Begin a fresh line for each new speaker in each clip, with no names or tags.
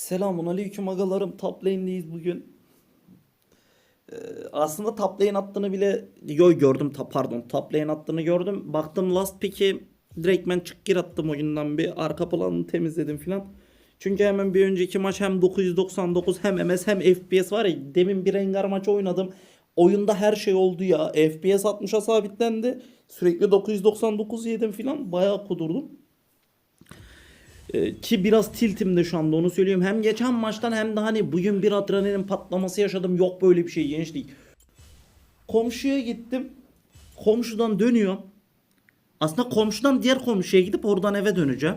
Selamun aleyküm agalarım. Top lane'deyiz bugün. Ee, aslında top lane attığını bile yo gördüm ta, pardon top lane attığını gördüm. Baktım last pick'i direkt ben çık gir attım oyundan bir arka planını temizledim filan. Çünkü hemen bir önceki maç hem 999 hem MS hem FPS var ya demin bir Rengar maçı oynadım. Oyunda her şey oldu ya. FPS 60'a sabitlendi. Sürekli 999 yedim filan. Bayağı kudurdum. Ee, ki biraz tiltimde şu anda onu söyleyeyim. Hem geçen maçtan hem de hani bugün bir adrenalin patlaması yaşadım. Yok böyle bir şey gençlik. Komşuya gittim. Komşudan dönüyor. Aslında komşudan diğer komşuya gidip oradan eve döneceğim.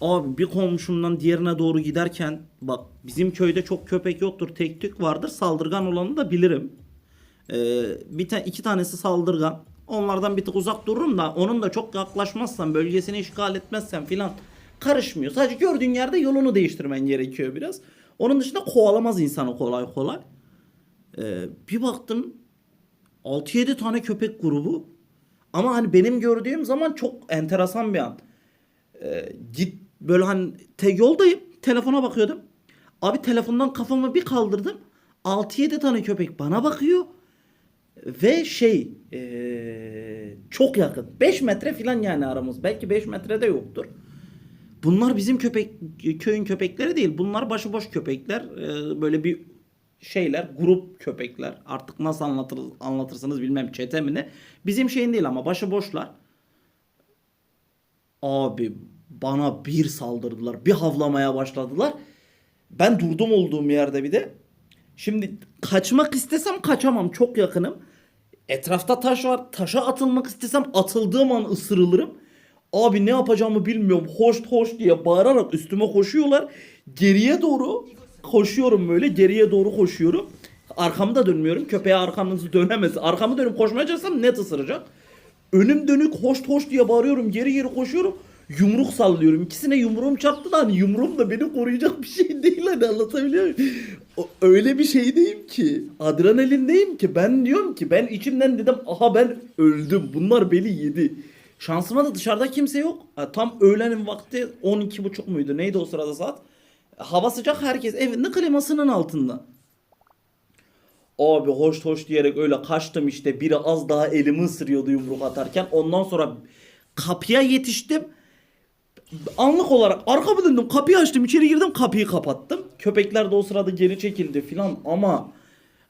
Abi bir komşumdan diğerine doğru giderken bak bizim köyde çok köpek yoktur. Tek tük vardır. Saldırgan olanı da bilirim. Ee, bir ta iki tanesi saldırgan. Onlardan bir tık uzak dururum da onun da çok yaklaşmazsan bölgesini işgal etmezsen filan karışmıyor. Sadece gördüğün yerde yolunu değiştirmen gerekiyor biraz. Onun dışında kovalamaz insanı kolay kolay. Ee, bir baktım 6-7 tane köpek grubu. Ama hani benim gördüğüm zaman çok enteresan bir an. Ee, git böyle hani te yoldayım telefona bakıyordum. Abi telefondan kafamı bir kaldırdım. 6-7 tane köpek bana bakıyor. Ve şey ee, çok yakın. 5 metre falan yani aramız. Belki 5 metrede yoktur. Bunlar bizim köpek köyün köpekleri değil. Bunlar başıboş köpekler. Ee, böyle bir şeyler, grup köpekler. Artık nasıl anlatır, anlatırsınız bilmem çete mi ne. Bizim şeyin değil ama başıboşlar. Abi bana bir saldırdılar. Bir havlamaya başladılar. Ben durdum olduğum yerde bir de. Şimdi kaçmak istesem kaçamam. Çok yakınım. Etrafta taş var. Taşa atılmak istesem atıldığım an ısırılırım. Abi ne yapacağımı bilmiyorum. Hoş hoş diye bağırarak üstüme koşuyorlar. Geriye doğru koşuyorum böyle. Geriye doğru koşuyorum. Arkamı da dönmüyorum. Köpeğe arkamızı dönemez. Arkamı dönüp koşmaya çalışsam net ısıracak. Önüm dönük hoş hoş diye bağırıyorum. Geri geri koşuyorum. Yumruk sallıyorum. İkisine yumruğum çarptı da hani yumruğum da beni koruyacak bir şey değil hani anlatabiliyor muyum? Öyle bir şeydeyim ki. Adrenalindeyim ki. Ben diyorum ki ben içimden dedim aha ben öldüm. Bunlar beni yedi. Şansıma da dışarıda kimse yok. Tam öğlenin vakti 12.30 muydu? Neydi o sırada saat? Hava sıcak herkes evinde klimasının altında. Abi hoş hoş diyerek öyle kaçtım işte. Biri az daha elimi ısırıyordu yumruk atarken. Ondan sonra kapıya yetiştim. Anlık olarak arkamı döndüm. Kapıyı açtım. içeri girdim. Kapıyı kapattım. Köpekler de o sırada geri çekildi filan ama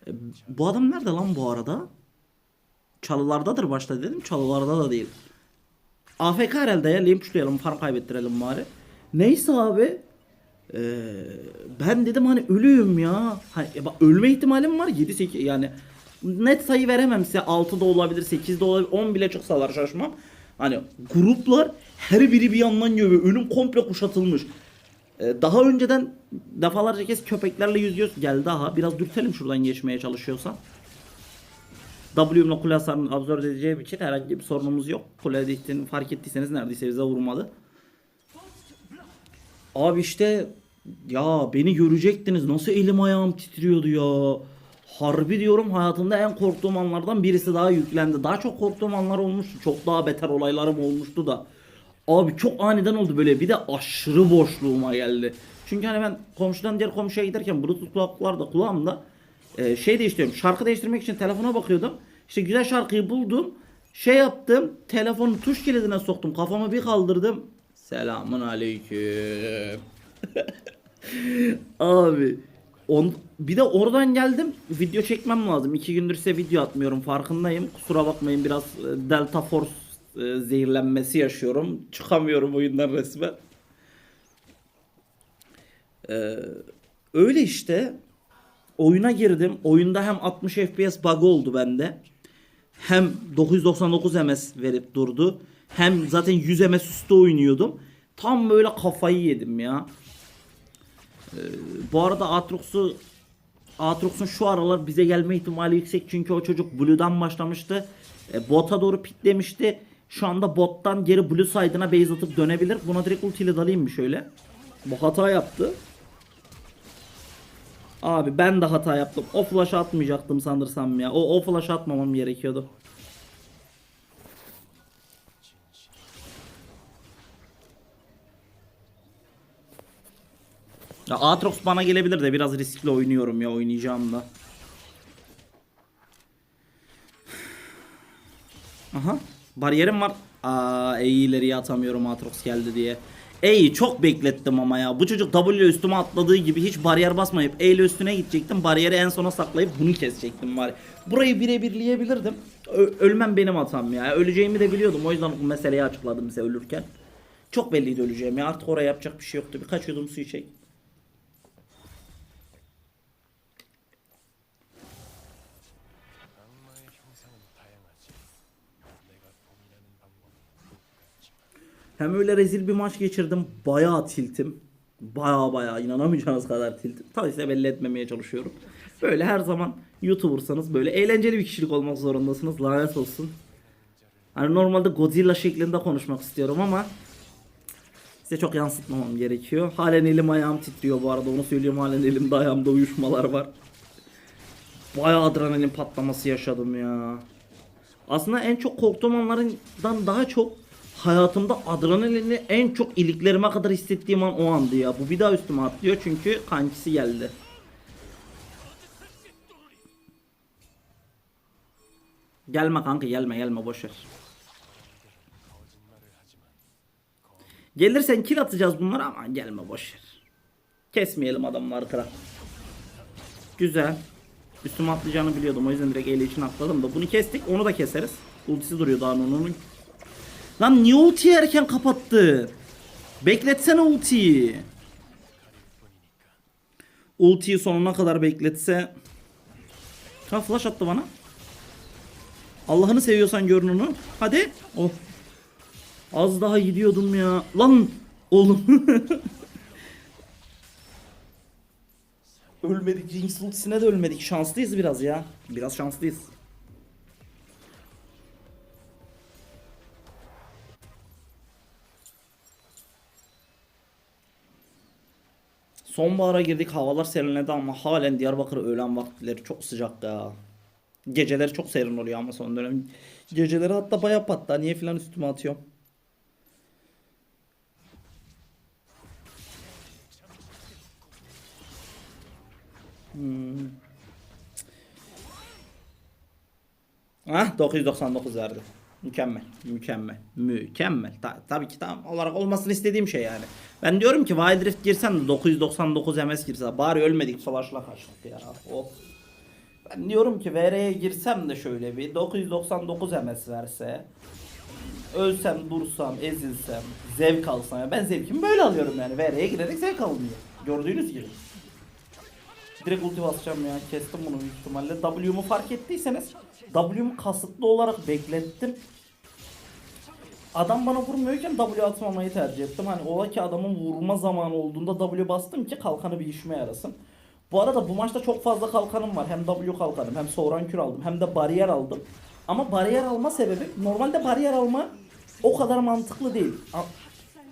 e, bu adam nerede lan bu arada? Çalılardadır başta dedim. Çalılarda da değil. AFK herhalde ya. Lane tuşlayalım. Farm kaybettirelim bari. Neyse abi. Ee, ben dedim hani ölüyüm ya. Hani, bak, ölme ihtimalim var 7 8 yani net sayı veremem size 6 da olabilir 8 de olabilir 10 bile çıksalar şaşmam. Hani gruplar her biri bir yandan ve önüm komple kuşatılmış. Ee, daha önceden defalarca kez köpeklerle yüzüyoruz. Gel daha biraz dürtelim şuradan geçmeye çalışıyorsan. W'mle kule hasarını absorbe edeceğim için herhangi bir sorunumuz yok. Kule diktiğini fark ettiyseniz neredeyse bize vurmadı. Abi işte ya beni görecektiniz. Nasıl elim ayağım titriyordu ya. Harbi diyorum hayatımda en korktuğum anlardan birisi daha yüklendi. Daha çok korktuğum anlar olmuştu. Çok daha beter olaylarım olmuştu da. Abi çok aniden oldu böyle. Bir de aşırı boşluğuma geldi. Çünkü hani ben komşudan diğer komşuya giderken bluetooth kulaklıklar da kulağımda e, şey değiştiriyorum. Şarkı değiştirmek için telefona bakıyordum. İşte güzel şarkıyı buldum. Şey yaptım. Telefonu tuş kilidine soktum. Kafamı bir kaldırdım. Selamun aleyküm. Abi on, bir de oradan geldim video çekmem lazım. İki gündür size video atmıyorum farkındayım. Kusura bakmayın biraz e, Delta Force e, zehirlenmesi yaşıyorum. Çıkamıyorum oyundan resmen. Ee, öyle işte. Oyuna girdim. Oyunda hem 60 FPS bug oldu bende. Hem 999 ms verip durdu. Hem zaten 100 ms üstü oynuyordum. Tam böyle kafayı yedim ya. Ee, bu arada Aatrox'u Aatrox'un şu aralar bize gelme ihtimali yüksek çünkü o çocuk Blue'dan başlamıştı. E, bota doğru pitlemişti. Şu anda bottan geri Blue side'ına base atıp dönebilir. Buna direkt ultiyle dalayım bir şöyle. Bu hata yaptı. Abi ben de hata yaptım. O flash atmayacaktım sanırsam ya. O, o flash atmamam gerekiyordu. Ya Aatrox bana gelebilir de biraz riskli oynuyorum ya oynayacağım da. Aha. Bariyerim var. Aa iyi ileriye atamıyorum Aatrox geldi diye. E'yi çok beklettim ama ya. Bu çocuk W ile üstüme atladığı gibi hiç bariyer basmayıp E ile üstüne gidecektim. Bariyeri en sona saklayıp bunu kesecektim bari. Burayı birebirleyebilirdim. Ölmem benim hatam ya. Öleceğimi de biliyordum. O yüzden bu meseleyi açıkladım size ölürken. Çok belliydi öleceğim ya. Artık oraya yapacak bir şey yoktu. Birkaç yudum su içecek. Hem öyle rezil bir maç geçirdim. Bayağı tiltim. Bayağı bayağı inanamayacağınız kadar tiltim. Tabii size belli etmemeye çalışıyorum. Böyle her zaman YouTuber'sanız böyle eğlenceli bir kişilik olmak zorundasınız. Lanet olsun. Hani normalde Godzilla şeklinde konuşmak istiyorum ama size çok yansıtmamam gerekiyor. Halen elim ayağım titriyor bu arada onu söyleyeyim. Halen elimde ayağımda uyuşmalar var. Bayağı adrenalin patlaması yaşadım ya. Aslında en çok korktuğum anlardan daha çok hayatımda adrenalini en çok iliklerime kadar hissettiğim an o andı ya. Bu bir daha üstüme atlıyor çünkü kankisi geldi. Gelme kanka gelme gelme boşver. Gelirsen kill atacağız bunlara ama gelme boşver. Kesmeyelim adamları kıra. Güzel. Üstüme atlayacağını biliyordum o yüzden direkt ele için atladım da bunu kestik onu da keseriz. Ultisi duruyor daha onun. Lan niye ultiyi erken kapattı? Bekletsene ultiyi. Ultiyi sonuna kadar bekletse. Ha flash attı bana. Allah'ını seviyorsan görün onu. Hadi. Oh. Az daha gidiyordum ya. Lan oğlum. ölmedik. Jinx ultisine de ölmedik. Şanslıyız biraz ya. Biraz şanslıyız. Sonbahara girdik havalar serinledi ama halen Diyarbakır öğlen vaktileri çok sıcak ya. Geceleri çok serin oluyor ama son dönem. Geceleri hatta bayağı battaniye falan üstüme atıyorum. Hmm. Ah 999 verdi. Mükemmel. Mükemmel. Mükemmel. Ta- tabii ki tam olarak olmasını istediğim şey yani. Ben diyorum ki Wild Rift girsen de 999 MS girse bari ölmedik savaşla kaçtık ya. Oh. Ben diyorum ki VR'ye girsem de şöyle bir 999 MS verse ölsem dursam ezilsem zevk alsam ya ben zevkimi böyle alıyorum yani VR'ye girerek zevk alınıyor. Gördüğünüz gibi. Direkt ulti basacağım ya. Kestim bunu büyük ihtimalle. W'mu fark ettiyseniz W'mu kasıtlı olarak beklettim. Adam bana vurmuyorken W atmamayı tercih ettim. Hani ola ki adamın vurma zamanı olduğunda W bastım ki kalkanı bir işime yarasın. Bu arada bu maçta çok fazla kalkanım var. Hem W kalkanım hem Soğuran Kür aldım hem de bariyer aldım. Ama bariyer alma sebebi normalde bariyer alma o kadar mantıklı değil.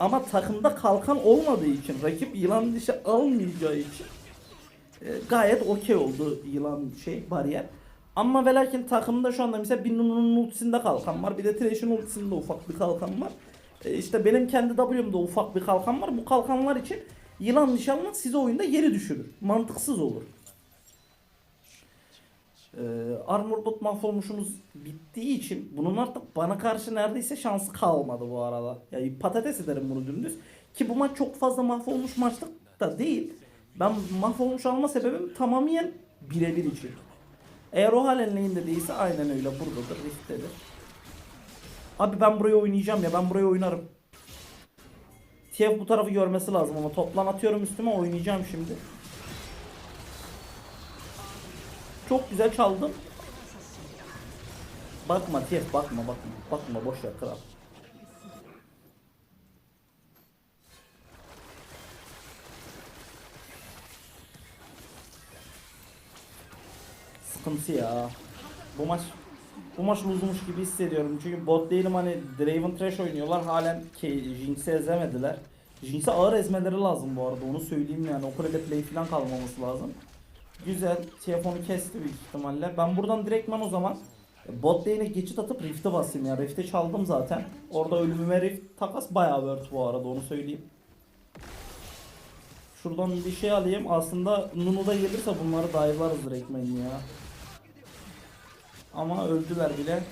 Ama takımda kalkan olmadığı için rakip yılan dişi almayacağı için e, gayet okey oldu yılan şey bariyer. Ama ve lakin takımda şu anda mesela bir Nunu'nun ultisinde kalkan var. Bir de Thresh'in ultisinde ufak bir kalkan var. E, işte benim kendi W'mde ufak bir kalkan var. Bu kalkanlar için yılan nişanlı sizi oyunda yeri düşürür. Mantıksız olur. Ee, armor bot mahvolmuşumuz bittiği için bunun artık bana karşı neredeyse şansı kalmadı bu arada. Yani patates ederim bunu dümdüz. Ki bu maç çok fazla mahvolmuş maçlık da değil. Ben mahvolmuş alma sebebim tamamen birebir için. Eğer o halen lane'de değilse aynen öyle buradadır, rifttedir. Abi ben buraya oynayacağım ya ben buraya oynarım. TF bu tarafı görmesi lazım ama toplan atıyorum üstüme oynayacağım şimdi. Çok güzel çaldım. Bakma TF bakma bakma. Bakma boş kral. Sıkıntı ya. Bu maç bu maç luzmuş gibi hissediyorum. Çünkü bot değilim hani Draven Trash oynuyorlar. Halen Jinx'i ezemediler. Jinx'e ağır ezmeleri lazım bu arada. Onu söyleyeyim yani. O kulede play falan kalmaması lazım. Güzel. TF'onu kesti büyük ihtimalle. Ben buradan direktman o zaman bot lane'e geçit atıp Rift'e basayım ya. Rift'e çaldım zaten. Orada ölümüme Rift takas bayağı worth bu arada onu söyleyeyim. Şuradan bir şey alayım. Aslında Nunu da gelirse bunları dive'larız direktmen ya. Ama öldüler bile.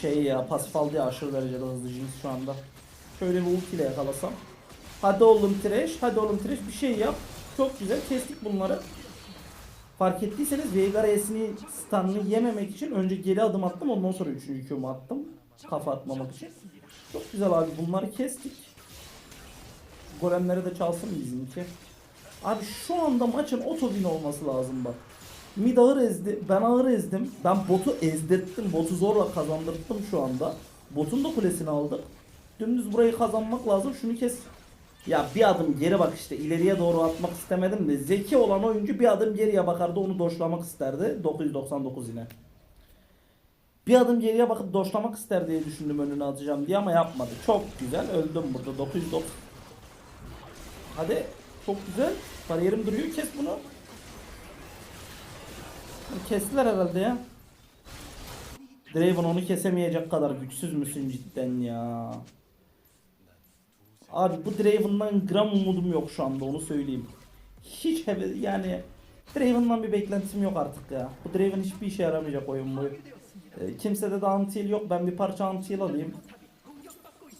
Şey ya pasif aldı ya aşırı derecede hızlı Jinx şu anda. Şöyle bir ultiyle yakalasam. Hadi oğlum Thresh, hadi oğlum Thresh bir şey yap. Çok güzel kestik bunları. Fark ettiyseniz Veigar E'sini stun'ını yememek için önce geri adım attım ondan sonra üçüncü Q'mu attım. Kafa atmamak için. Çok güzel abi bunları kestik. Golemleri de çalsın bizimki. Abi şu anda maçın auto win olması lazım bak. Mid ağır ezdi, ben ağır ezdim. Ben botu ezdirttim, botu zorla kazandırttım şu anda. Botun da kulesini aldık. Dümdüz burayı kazanmak lazım. Şunu kes. Ya bir adım geri bak işte ileriye doğru atmak istemedim de zeki olan oyuncu bir adım geriye bakardı onu doşlamak isterdi. 999 yine. Bir adım geriye bakıp doşlamak ister diye düşündüm önüne atacağım diye ama yapmadı. Çok güzel öldüm burada 990. Hadi çok güzel. Bariyerim duruyor kes bunu. Kestiler herhalde ya. Draven onu kesemeyecek kadar güçsüz müsün cidden ya? Abi bu Draven'dan gram umudum yok şu anda onu söyleyeyim. Hiç heve yani Draven'dan bir beklentim yok artık ya. Bu Draven hiçbir işe yaramayacak oyun boyu. Ee, kimsede de anti yok. Ben bir parça anti alayım.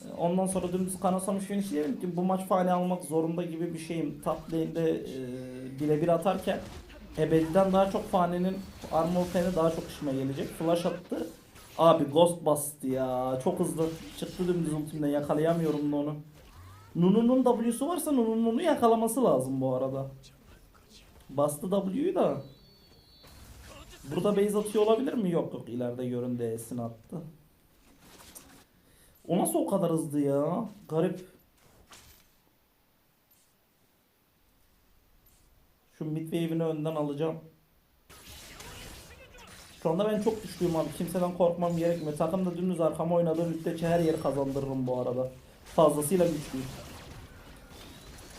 Ee, Ondan sonra dümdüz kanasamış finish diyelim ki bu maç faali almak zorunda gibi bir şeyim. Top lane'de e, birebir atarken Ebedi'den daha çok fanenin armor pen'i daha çok işime gelecek. Flash attı. Abi ghost bastı ya. Çok hızlı çıktı dümdüz ultimden yakalayamıyorum da onu. Nunu'nun W'su varsa Nunu'nun onu yakalaması lazım bu arada. Bastı W'yu da. Burada base atıyor olabilir mi? Yok yok ileride göründü E'sini attı. O nasıl o kadar hızlı ya? Garip. Şu mid wave'ini önden alacağım. Şu anda ben çok güçlüyüm abi. Kimseden korkmam gerekmiyor. Takımda dümdüz arkama oynadığım müddetçe her yeri kazandırırım bu arada. Fazlasıyla güçlüyüm.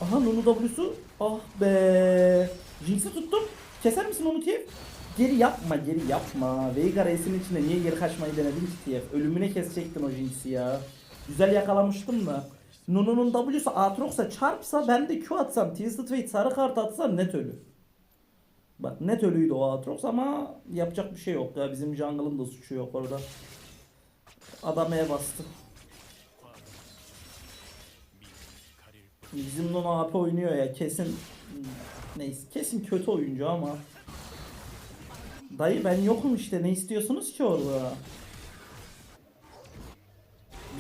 Aha Nunu W'su. Ah be. Jinx'i tuttum. Keser misin onu TF? Geri yapma geri yapma. Veigar S'in içinde niye geri kaçmayı denedin ki TF? Ölümüne kesecektin o Jinx'i ya. Güzel yakalamıştım da. Nunu'nun W'su Aatrox'a çarpsa ben de Q atsam Twisted Fate sarı kart atsam net ölü. Bak net ölüydü o Aatrox ama yapacak bir şey yok ya. Bizim jungle'ın da suçu yok orada. Adam E bastı. Bizim Nunu AP oynuyor ya kesin neyse kesin kötü oyuncu ama Dayı ben yokum işte ne istiyorsunuz ki orada?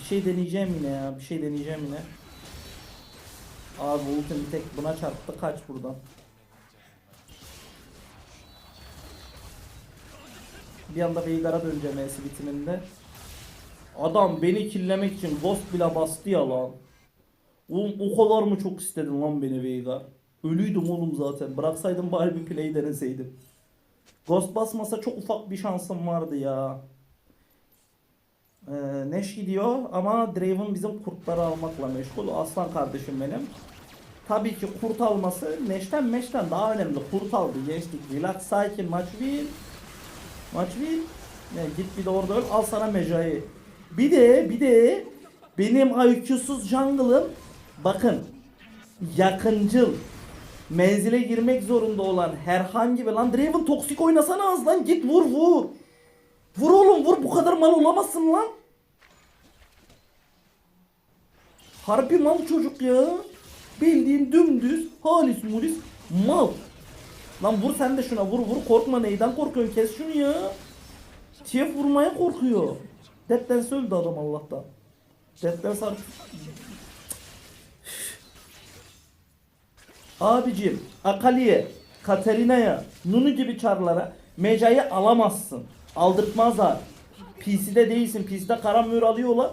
Bir şey deneyeceğim yine ya bir şey deneyeceğim yine. Abi ultim bir tek buna çarptı kaç buradan. Bir anda Veigar'a döneceğim E'si bitiminde. Adam beni killemek için Ghost bile bastı ya lan. Oğlum o kadar mı çok istedin lan beni Veigar? Ölüydüm oğlum zaten. Bıraksaydım bari bir play deneseydim. Ghost basmasa çok ufak bir şansım vardı ya. Ee, Neş gidiyor ama Draven bizim kurtları almakla meşgul. Aslan kardeşim benim. Tabii ki kurt alması Neş'ten Meş'ten daha önemli. Kurt aldı gençlik. Relax sakin maç win. Maç win. Ya git bir de orada öl. Al sana Mecai. Bir de bir de benim IQ'suz jungle'ım bakın yakıncıl menzile girmek zorunda olan herhangi bir lan Draven toksik oynasana az lan git vur vur. Vur oğlum vur bu kadar mal olamazsın lan. Harbi mal çocuk ya. Bildiğin dümdüz halis mulis mal. Lan vur sen de şuna vur vur korkma neyden korkuyorsun kes şunu ya. TF vurmaya korkuyor. Dead'den öldü adam Allah'tan. Dead'den sar... Abicim Akali'ye, Katarina'ya, Nunu gibi çarlara Meca'yı alamazsın. Aldırtmazlar. PC'de değilsin. PC'de kara mühür alıyorlar.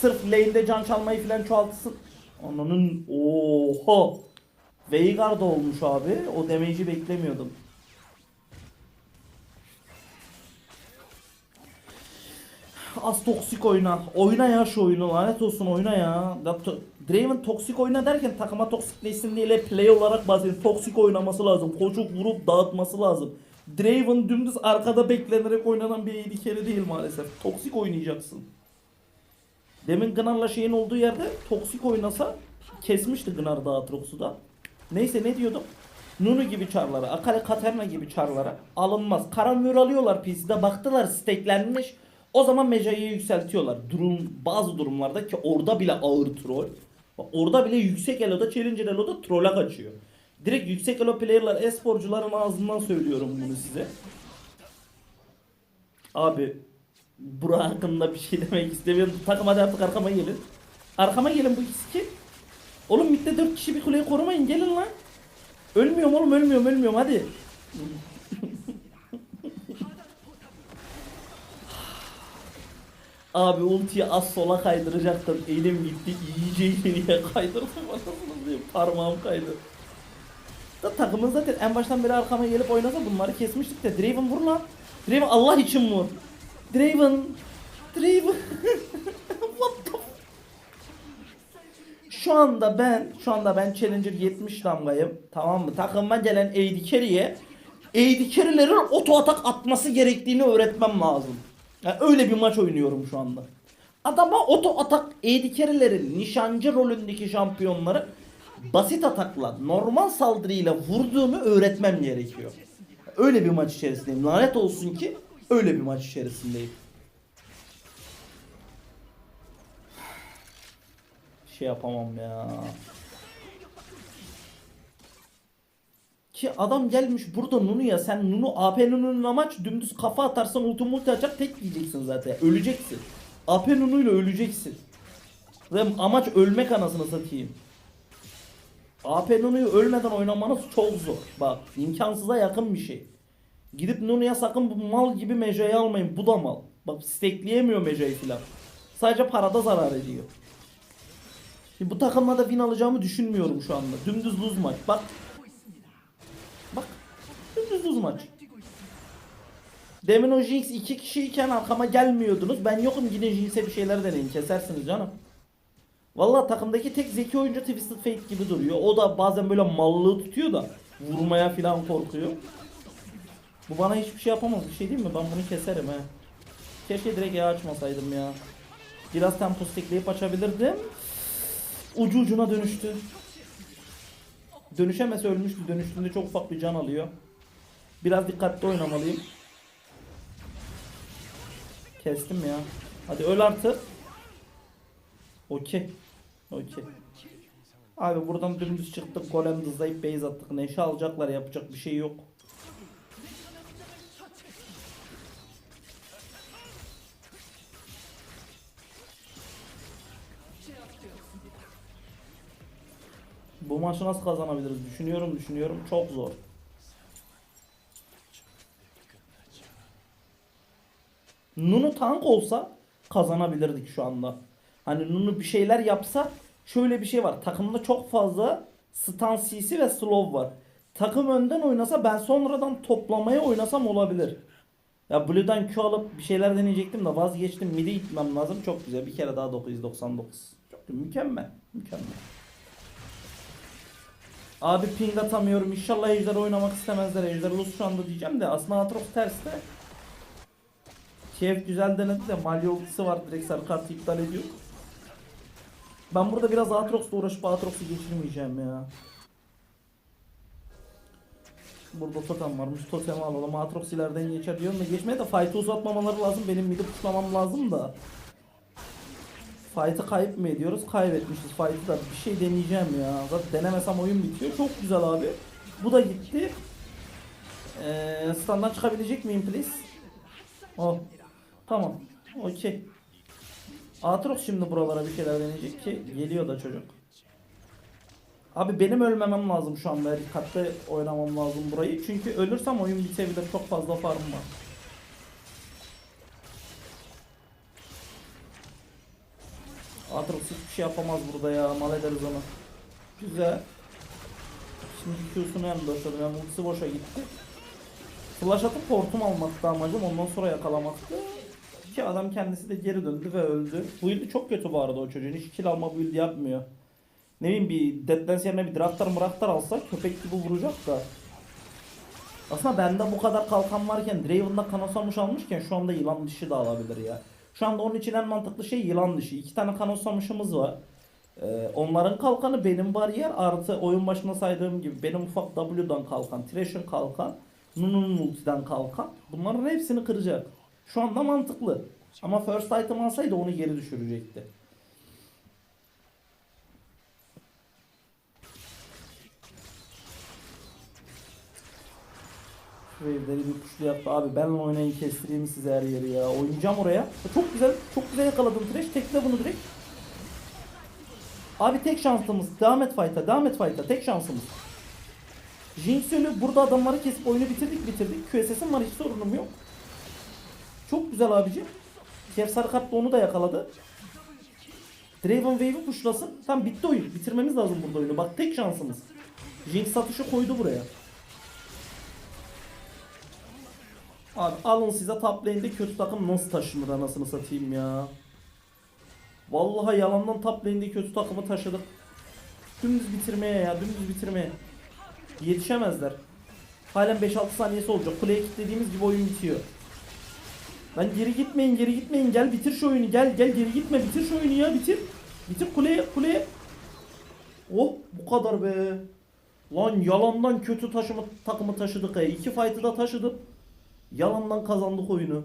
Sırf lane'de can çalmayı falan çoğaltırsın. Ananın oha. Veigar da olmuş abi. O damage'i beklemiyordum. Az toksik oyna. Oyna ya şu oyunu lanet olsun oyna ya. ya to- Draven toksik oyna derken takıma toksikleşsin diye play olarak bazen toksik oynaması lazım. Koçuk vurup dağıtması lazım. Draven dümdüz arkada beklenerek oynanan bir AD carry değil maalesef. Toksik oynayacaksın. Demin Gnar'la şeyin olduğu yerde toksik oynasa kesmişti Gnar'da Aatrox'u da. Neyse ne diyordum? Nunu gibi çarlara, Akali Katerina gibi çarlara alınmaz. Karamür alıyorlar PC'de baktılar steklenmiş. O zaman Meja'yı yükseltiyorlar. Durum bazı durumlarda ki orada bile ağır troll. Orada bile yüksek eloda Challenger eloda troll'a kaçıyor. Direkt yüksek elo player'lar e-sporcuların ağzından söylüyorum bunu size. Abi Burak hakkında bir şey demek istemiyorum. Takım hadi artık arkama gelin. Arkama gelin bu ikisi kim? Oğlum midde 4 kişi bir kuleyi korumayın gelin lan. Ölmüyorum oğlum ölmüyorum ölmüyorum hadi. Abi ultiyi az sola kaydıracaktım. Elim gitti iyice ileriye kaydırdım. Anasını diyeyim, Parmağım kaydı. Da takımın zaten en baştan beri arkama gelip oynasa bunları kesmiştik de Draven vur lan. Draven Allah için vur. Draven. Draven. What the Şu anda ben, şu anda ben Challenger 70 damgayım. Tamam mı? Takıma gelen AD Carry'e AD Carry'lerin oto atak atması gerektiğini öğretmem lazım. Yani öyle bir maç oynuyorum şu anda. Adama oto atak AD Carry'lerin nişancı rolündeki şampiyonları basit atakla, normal saldırıyla vurduğunu öğretmem gerekiyor. Öyle bir maç içerisindeyim. Lanet olsun ki öyle bir maç içerisindeyim. Şey yapamam ya. Ki adam gelmiş burada Nunu ya sen Nunu AP Nunu'nun amaç dümdüz kafa atarsan ulti multi açar tek yiyeceksin zaten. Öleceksin. AP Nunu'yla öleceksin. Ve amaç ölmek anasını satayım. AP Nunu'yu ölmeden oynamanız çok zor. Bak imkansıza yakın bir şey. Gidip Nunu'ya sakın bu mal gibi Meja'yı almayın. Bu da mal. Bak stekleyemiyor Meja'yı filan. Sadece parada zarar ediyor. Şimdi bu takımla da win alacağımı düşünmüyorum şu anda. Dümdüz lose maç. Bak. Bak. Dümdüz lose maç. Demin o Jinx iki kişiyken arkama gelmiyordunuz. Ben yokum yine Jinx'e bir şeyler deneyin. Kesersiniz canım. Vallahi takımdaki tek zeki oyuncu Twisted Fate gibi duruyor. O da bazen böyle mallığı tutuyor da vurmaya falan korkuyor. Bu bana hiçbir şey yapamaz. Bir şey değil mi? Ben bunu keserim he. Keşke direkt yağ açmasaydım ya. Biraz tempo stekleyip açabilirdim. Ucu ucuna dönüştü. Dönüşemese ölmüştü. Dönüştüğünde çok ufak bir can alıyor. Biraz dikkatli oynamalıyım. Kestim ya. Hadi öl artık. Okey. Okey. Abi buradan dümdüz çıktık. Golem dızlayıp base attık. Neşe alacaklar. Yapacak bir şey yok. Bu maçı nasıl kazanabiliriz? Düşünüyorum düşünüyorum. Çok zor. Nunu tank olsa kazanabilirdik şu anda. Hani Nunu bir şeyler yapsa şöyle bir şey var. Takımda çok fazla stun CC ve slow var. Takım önden oynasa ben sonradan toplamaya oynasam olabilir. Ya Blue'dan Q alıp bir şeyler deneyecektim de vazgeçtim. Mid'e gitmem lazım. Çok güzel. Bir kere daha 999. Çok mükemmel. Mükemmel. Abi ping atamıyorum. İnşallah Ejder oynamak istemezler. Ejder Luz şu anda diyeceğim de aslında Aatrox terste. TF güzel denedi de Malya ultisi var. Direkt sarı kartı iptal ediyor. Ben burada biraz Aatrox'la uğraşıp Aatrox'u geçirmeyeceğim ya. Burada totem varmış. Totemi alalım. Aatrox ileriden geçer diyorum da geçmeye de fight'ı uzatmamaları lazım. Benim mid'i puşlamam lazım da. Fight'ı kayıp mı ediyoruz? Kaybetmişiz. Fight'ı da bir şey deneyeceğim ya. Zaten denemesem oyun bitiyor. Çok güzel abi. Bu da gitti. Ee, standdan çıkabilecek miyim please? Oh. Tamam. Okey. Aatrox şimdi buralara bir şeyler deneyecek ki geliyor da çocuk. Abi benim ölmemem lazım şu anda. Dikkatli oynamam lazım burayı. Çünkü ölürsem oyun bitebilir. Çok fazla farm var. Aatrox hiçbir şey yapamaz burada ya. Mal ederiz onu. Güzel. Şimdi Q'sunu hem boşladım. Hem ultisi boşa gitti. Flash atıp hortum almaktı amacım. Ondan sonra yakalamaktı. Ki adam kendisi de geri döndü ve öldü. Build'i çok kötü bu arada o çocuğun. Hiç kill alma build yapmıyor. Ne bileyim bir Deadlands yerine bir Draktar Mraktar alsa köpek gibi vuracak da. Aslında bende bu kadar kalkan varken Draven'da kanosamış almışken şu anda yılan dişi de alabilir ya. Şu anda onun için en mantıklı şey yılan dişi. İki tane kanosamışımız var. Ee, onların kalkanı benim bariyer artı oyun başında saydığım gibi benim ufak W'dan kalkan, Thresh'in kalkan, Nunu'nun ultiden kalkan. Bunların hepsini kıracak. Şu anda mantıklı. Ama first item alsaydı onu geri düşürecekti. Şu evleri bir kuşlu yaptı. Abi benle oynayın kestireyim size her yeri ya. Oynayacağım oraya. Çok güzel. Çok güzel yakaladın Thresh. Tekle bunu direkt. Abi tek şansımız. Devam et fight'a. Devam et fight'a. Tek şansımız. Jinx ölü. Burada adamları kesip oyunu bitirdik bitirdik. QSS'im var hiç sorunum yok. Çok güzel abici. Şef sarı kart onu da yakaladı. Draven Wave'i pushlasın. Tam bitti oyun. Bitirmemiz lazım burada oyunu. Bak tek şansımız. Jinx satışı koydu buraya. Abi alın size top kötü takım nasıl taşınır anasını satayım ya. Vallahi yalandan top kötü takımı taşıdık. Dümdüz bitirmeye ya dümdüz bitirmeye. Yetişemezler. Halen 5-6 saniyesi olacak. Kuleye kilitlediğimiz gibi oyun bitiyor. Lan geri gitmeyin geri gitmeyin gel bitir şu oyunu gel gel geri gitme bitir şu oyunu ya bitir. Bitir kuleye kuleye. Oh bu kadar be. Lan yalandan kötü taşıma takımı taşıdık ya. İki fight'ı da taşıdık. Yalandan kazandık oyunu.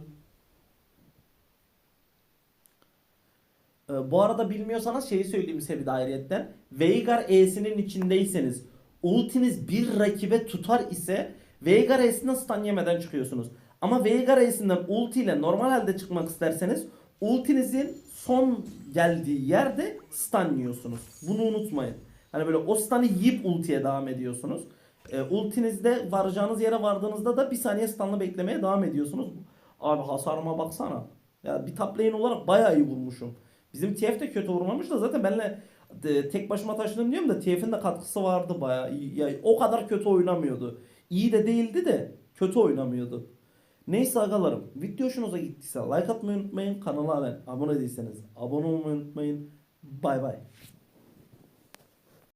Ee, bu arada bilmiyorsanız şeyi söyleyeyim size bir. Veigar E'sinin içindeyseniz ultiniz bir rakibe tutar ise Veigar E'sinden stun yemeden çıkıyorsunuz. Ama Veigar E'sinden ulti ile normal halde çıkmak isterseniz ultinizin son geldiği yerde stun yiyorsunuz. Bunu unutmayın. Hani böyle o stun'ı yiyip ultiye devam ediyorsunuz. E, ultinizde varacağınız yere vardığınızda da bir saniye stun'lı beklemeye devam ediyorsunuz. Abi hasarıma baksana. Ya bir top lane olarak bayağı iyi vurmuşum. Bizim TF de kötü vurmamış da zaten benle de, tek başıma taşıdım diyorum da TF'in de katkısı vardı bayağı. Ya, o kadar kötü oynamıyordu. İyi de değildi de kötü oynamıyordu. Neyse agalarım. Video hoşunuza gittiyse like atmayı unutmayın. Kanala abone değilseniz abone olmayı unutmayın. Bay bay.